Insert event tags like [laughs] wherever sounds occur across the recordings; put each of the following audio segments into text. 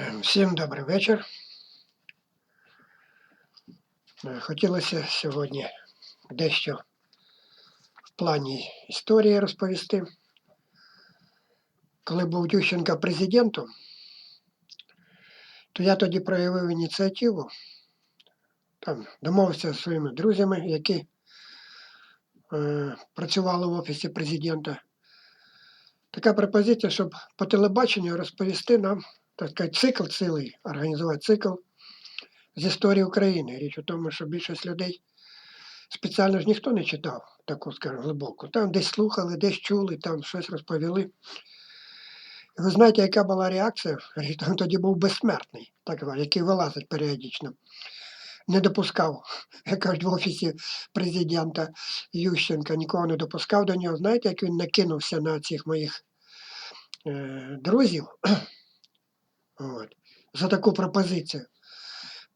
Всім добрий вечір. Е, Хотілося сьогодні дещо в плані історії розповісти. Коли був Ющенко президентом, то я тоді проявив ініціативу, там, домовився зі своїми друзями, які е, працювали в Офісі президента. Така пропозиція, щоб по телебаченню розповісти нам так сказати, цикл цілий, організувати цикл з історії України. Річ у тому, що більшість людей спеціально ж ніхто не читав таку, скажімо, глибоку. Там десь слухали, десь чули, там щось розповіли. І ви знаєте, яка була реакція? Там тоді був безсмертний, так який вилазить періодично. Не допускав, як кажуть, в офісі президента Ющенка, нікого не допускав до нього. Знаєте, як він накинувся на цих моїх е, друзів? От, за таку пропозицію.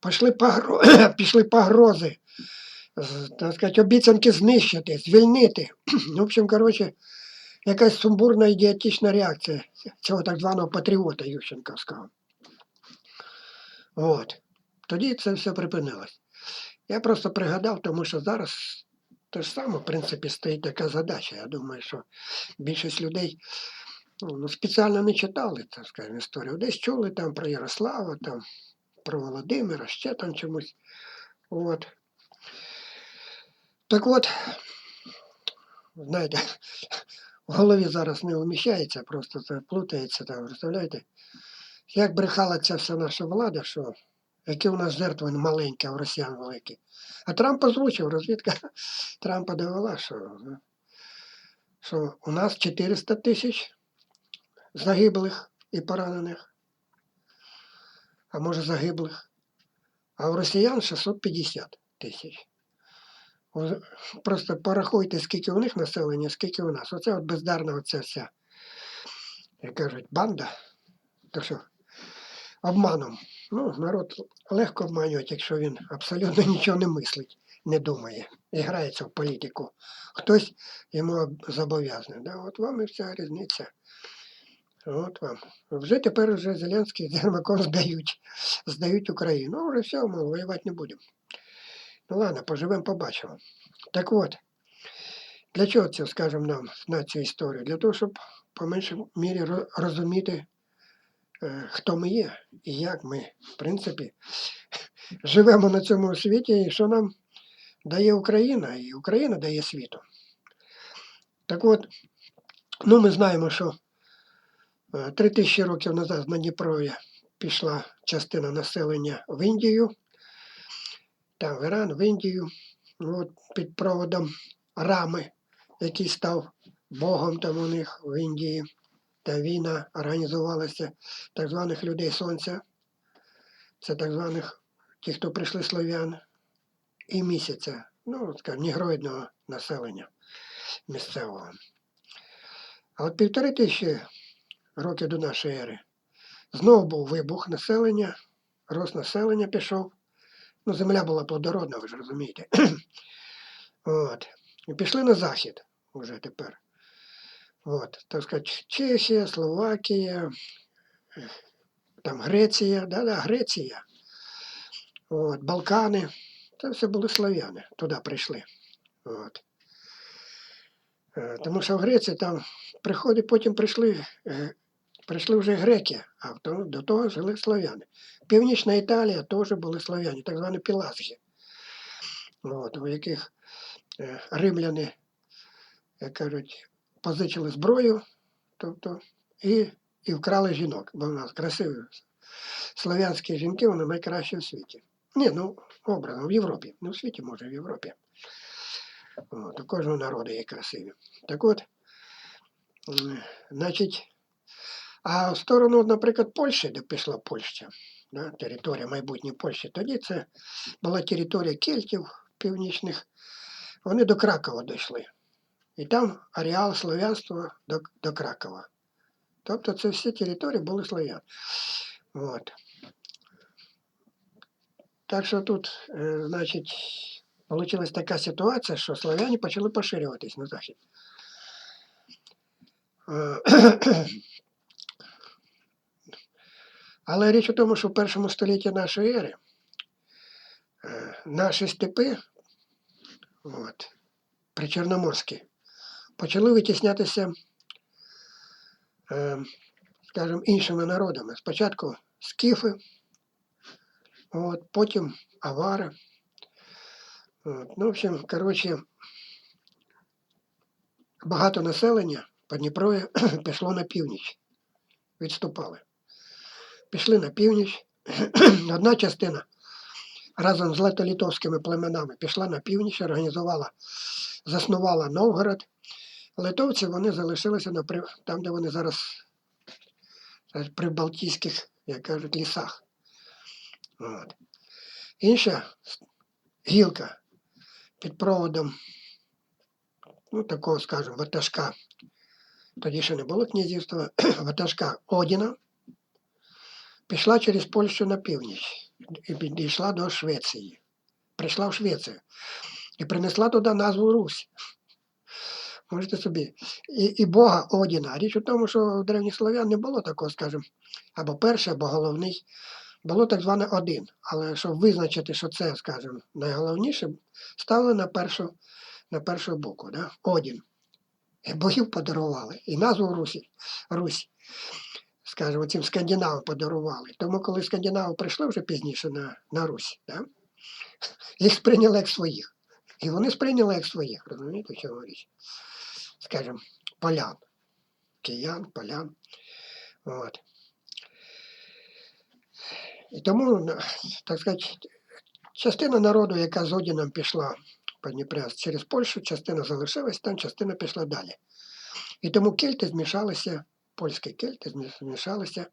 Пішли, погро... [coughs] Пішли погрози, так сказати, обіцянки знищити, звільнити. В общем, коротше, якась сумбурна ідіотична реакція цього так званого патріота Ющенковського. От. Тоді це все припинилось. Я просто пригадав, тому що зараз те ж саме, в принципі, стоїть така задача. Я думаю, що більшість людей ну, спеціально не читали, так скажімо, історію. Десь чули там про Ярослава, там, про Володимира, ще там чомусь. От. Так от, знаєте, в голові зараз не вміщається, просто це плутається там, представляєте? Як брехала ця вся наша влада, що які у нас жертви маленькі, а у росіян великі. А Трамп озвучив, розвідка [laughs] Трампа довела, що, ну, що у нас 400 тисяч загиблих і поранених, а може загиблих, а у росіян 650 тисяч. Просто порахуйте, скільки у них населення, скільки у нас. Оце от бездарна оця вся, як кажуть, банда. То що, обманом. Ну, народ легко обманювати, якщо він абсолютно [laughs] нічого не мислить, не думає і грається в політику. Хтось йому зобов'язаний. Да? От вам і вся різниця. От вам. Вже тепер вже Зеленський з Єрмаком здають. Здають Україну. Ну, вже все, ми воювати не будемо. Ну ладно, поживемо, побачимо. Так от, для чого це, скажемо нам, на цю історію? Для того, щоб по меншій мірі розуміти, е, хто ми є і як ми, в принципі, живемо на цьому світі, і що нам дає Україна, і Україна дає світу. Так от, ну ми знаємо, що Три тисячі років назад на Дніпрові пішла частина населення в Індію, там в Іран, в Індію, от, під проводом Рами, який став Богом там у них в Індії. Та війна організувалася так званих людей Сонця, це так званих ті, хто прийшли слов'ян, і місяця, ну, скажімо, нігроїдного населення місцевого. А от півтори тисячі років до нашої ери. Знову був вибух населення, рост населення пішов. Ну, земля була плодородна, ви ж розумієте. [clears throat] От. І пішли на захід уже тепер. От, так сказати, Чехія, Словакія, там Греція, да-да, Греція, от, Балкани. Це все були слав'яни, туди прийшли. От. Е, Тому що в Греції там приходи, потім прийшли е, прийшли вже греки, а до того жили слов'яни. Північна Італія теж були слов'яни, так звані пілазги, от, у яких е, римляни, як кажуть, позичили зброю, тобто, і, і вкрали жінок, бо в нас красиві слов'янські жінки, вони найкращі в світі. Ні, ну, образно, в Європі. Не в світі, може, в Європі. От, у кожного народу є красиві. Так от, значить, а в сторону, наприклад, Польщі, де пішла Польща, да, територія майбутньої Польщі, тоді це була територія кельтів північних. Вони до Кракова дійшли. І там ареал слов'янства до, до Кракова. Тобто це всі території були слов'ян. От. Так що тут, е, значить, вийшла така ситуація, що слов'яни почали поширюватись на захід. [clears throat] Але річ у тому, що в першому столітті нашої ери е, наші степи, от, причорноморські, почали витіснятися, е, скажімо, іншими народами. Спочатку скіфи, от, потім авари. От. Ну, в общем, коротше, багато населення по Дніпрові [clears throat] пішло на північ, відступали. Пішли на північ. [clears throat] Одна частина разом з литовськими племенами пішла на північ, організувала, заснувала Новгород. Литовці вони залишилися на, там, де вони зараз е, при Балтійських, як кажуть, лісах. От. Інша гілка під проводом, ну, такого, скажімо, ватажка. Тоді ще не було князівства, [clears throat] ватажка Одіна. Пішла через Польщу на північ і підійшла до Швеції. Прийшла в Швецію і принесла туди назву Русь. Можете собі. І, і Бога Одіна. Річ у тому, що в древніх славян не було такого, скажімо, або перший, або головний. Було так зване один. Але щоб визначити, що це, скажімо, найголовніше, ставили на першу, на першу букву. Да? Одін. І богів подарували. І назву Русі, Русь скажімо, цим скандинавам подарували. Тому, коли скандинави прийшли вже пізніше на, на Русь, да? їх сприйняли як своїх. І вони сприйняли як своїх, розумієте, чому річ? Скажімо, полян. Киян, полян. От. І тому, так сказати, частина народу, яка з Одіном пішла по Дніпря через Польщу, частина залишилась там, частина пішла далі. І тому кельти змішалися, польські кельти змішалися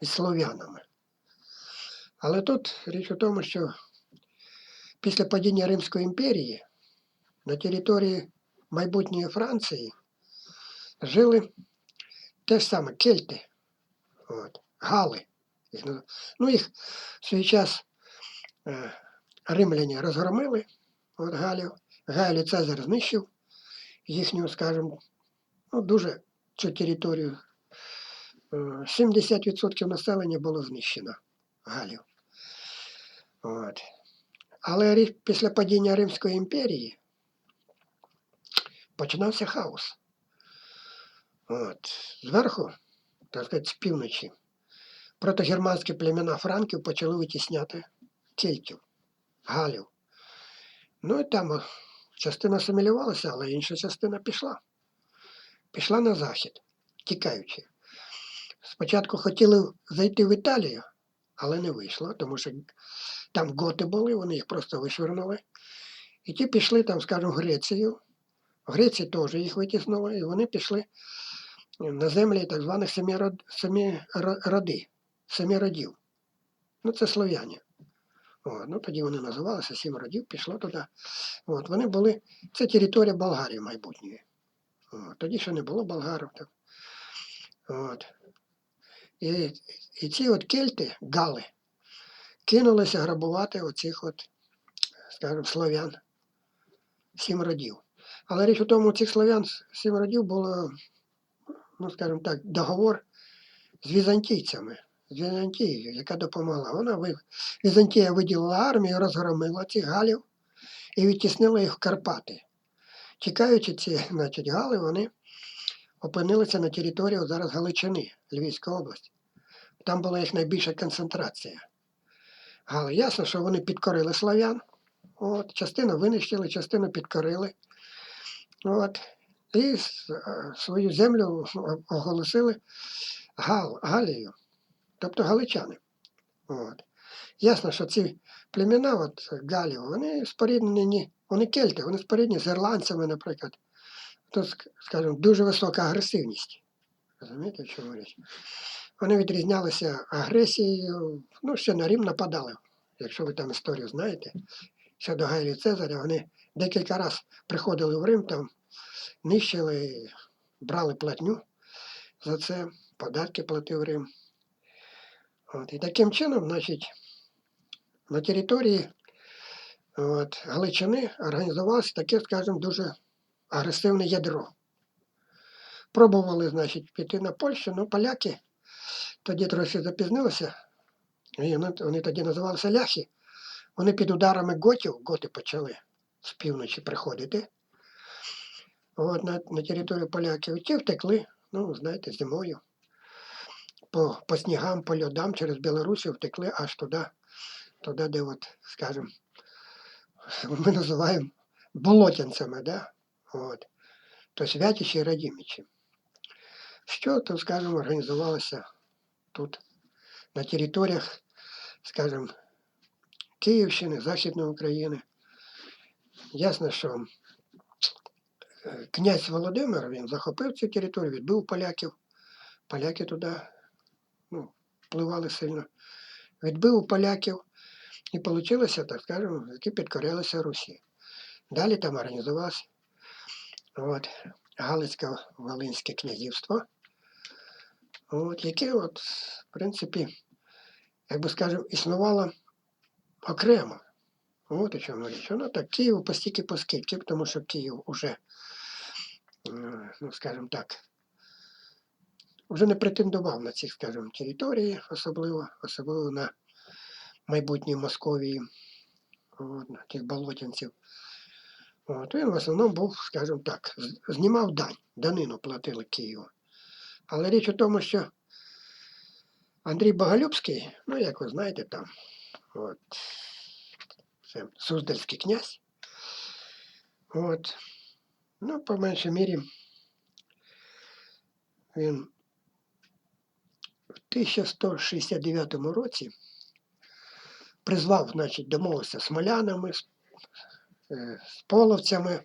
із слов'янами. Але тут річ у тому, що після падіння Римської імперії на території майбутньої Франції жили те ж саме кельти, от, гали. Ну, їх в свій час е, римляні розгромили, от галів. Гайлі Цезар знищив їхню, скажімо, ну, дуже цю територію. Е, 70% населення було знищено галів. От. Але після падіння Римської імперії починався хаос. От. Зверху, так сказати, з півночі, протогерманські племена франків почали витісняти кельтів, галів. Ну і там частина асимілювалася, але інша частина пішла. Пішла на захід, тікаючи. Спочатку хотіли зайти в Італію, але не вийшло, тому що там готи були, вони їх просто вишвернули. І ті пішли там, скажімо, Грецію. В Греції теж їх витіснули, і вони пішли на землі так званих семи, род, семи роди, семи родів. Ну, це слов'яні. Ну, тоді вони називалися сім родів, пішло туди. От, вони були, це територія Болгарії майбутньої. Тоді ще не було болгарів. Так. От. І, і ці от кельти, гали, кинулися грабувати оцих от, скажімо, слов'ян, сім родів. Але річ у тому, у цих слов'ян сім родів було, ну, скажімо так, договор з візантійцями, з Візантією, яка допомогла. Вона Візантія виділила армію, розгромила цих галів і відтіснила їх в Карпати. Тікаючи ці значить, гали, вони опинилися на території зараз Галичини, Львівська область. Там була їх найбільша концентрація. Гали. Ясно, що вони підкорили славян. От, частину винищили, частину підкорили. От, і е, свою землю оголосили Гал, Галією, тобто галичани. От. Ясно, що ці племена, от Галів, вони споріднені, вони кельти, вони споріднені з ірландцями, наприклад. Тут, скажімо, дуже висока агресивність. Розумієте, чому річ? Вони відрізнялися агресією, ну, ще на Рим нападали. Якщо ви там історію знаєте, ще до Гайлі Цезаря, вони декілька разів приходили в Рим, там нищили, брали платню за це, податки платив Рим. От, і таким чином, значить, на території от, Галичини організувалося таке, скажімо, дуже агресивне ядро. Пробували, значить, піти на Польщу, але поляки тоді трохи запізнилися. І вони, вони тоді називалися ляхи. Вони під ударами готів, готи почали з півночі приходити. От на, на територію поляків. Ті втекли, ну, знаєте, зимою. По, по снігам, по льодам через Білорусію втекли аж туди, туди, де, от, скажімо, [laughs] ми називаємо болотянцями, да? От. То Святіші Радімічі. Що, то, скажімо, організувалося тут, на територіях, скажімо, Київщини, Західної України. Ясно, що е, князь Володимир він захопив цю територію, відбив поляків. Поляки туди ну, впливали сильно. Відбив поляків і вийшло, так скажемо, які підкорялися Русі. Далі там організувалося от, Галицько-Волинське князівство, от, яке, от, в принципі, як би скажемо, існувало окремо. От о чому річ. Воно так, Київ постільки поскільки, тому що Київ уже, ну, скажімо так, вже не претендував на ці, скажімо, території, особливо, особливо на майбутній Московії, от, тих болотянців. От, він в основному був, скажімо так, знімав дань, данину платили Києву. Але річ у тому, що Андрій Боголюбський, ну, як ви знаєте, там, от, це Суздальський князь. От, ну, по меншій мірі, він в 1169 році призвав, значить, домовився з смолянами, з, е, з половцями.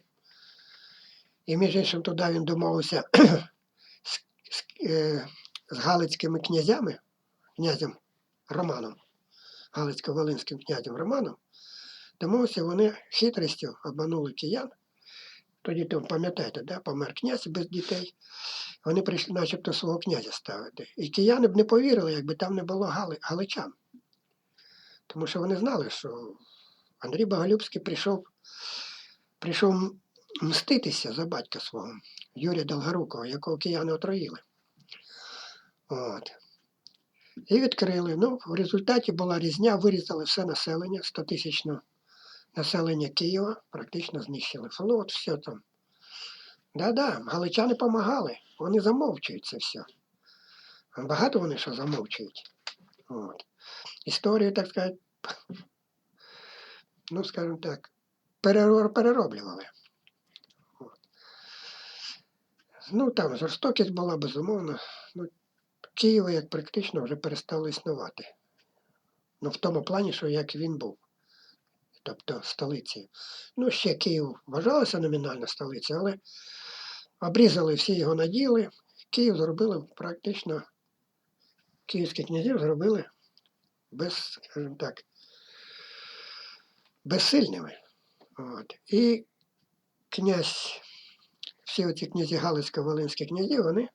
І між іншим туди він домовився [clears throat] з, з, е, з галицькими князями, князем Романом, Галицько-Волинським князем Романом. Домовився вони хитрістю обманули киян. Тоді там, пам'ятаєте, да, помер князь без дітей. Вони прийшли начебто свого князя ставити. І кияни б не повірили, якби там не було гали, галичан. Тому що вони знали, що Андрій Боголюбський прийшов, прийшов мститися за батька свого, Юрія Долгорукого, якого кияни отруїли. От. І відкрили. Ну, в результаті була різня, вирізали все населення, 100 тисячно населення Києва, практично знищили. Ну, от все там. Да-да, галичани допомагали, вони замовчують це все. Багато вони що замовчують. От. Історію, так сказати, [laughs] ну, скажімо так, перероблювали. Ну, там жорстокість була, безумовно. Ну, Києво як практично вже перестало існувати. Ну, в тому плані, що як він був. Тобто столицею. Ну, ще Київ вважалося номінально столицею, але обрізали всі його наділи. Київ зробили практично, київських князів зробили без, скажімо так, безсильними. От. І князь, всі оці князі Галицько-Волинські князі, вони,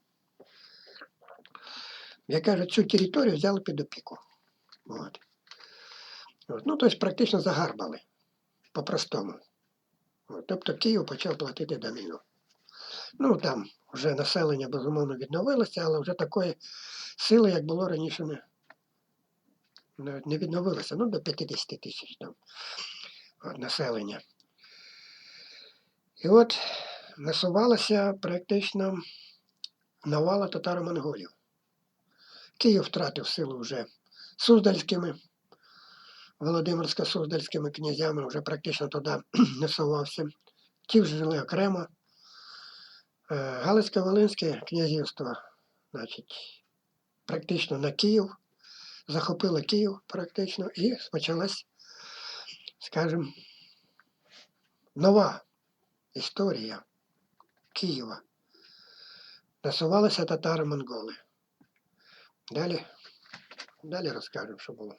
як кажуть, цю територію взяли під опіку. От. От. Ну, тобто практично загарбали по-простому. Тобто Київ почав платити данину. Ну, там вже населення, безумовно, відновилося, але вже такої сили, як було раніше, не, навіть не відновилося. Ну, до 50 тисяч там от, населення. І от насувалася практично навала татаро-монголів. Київ втратив силу вже суздальськими, Володимирсько-суздальськими князями, вже практично туди [clears throat] насувався. Ті вже жили окремо. Е, Галицько-Волинське князівство, значить, практично на Київ, захопило Київ практично, і почалась, скажімо, нова історія Києва. Насувалися татаро-монголи. Далі, далі розкажемо, що було.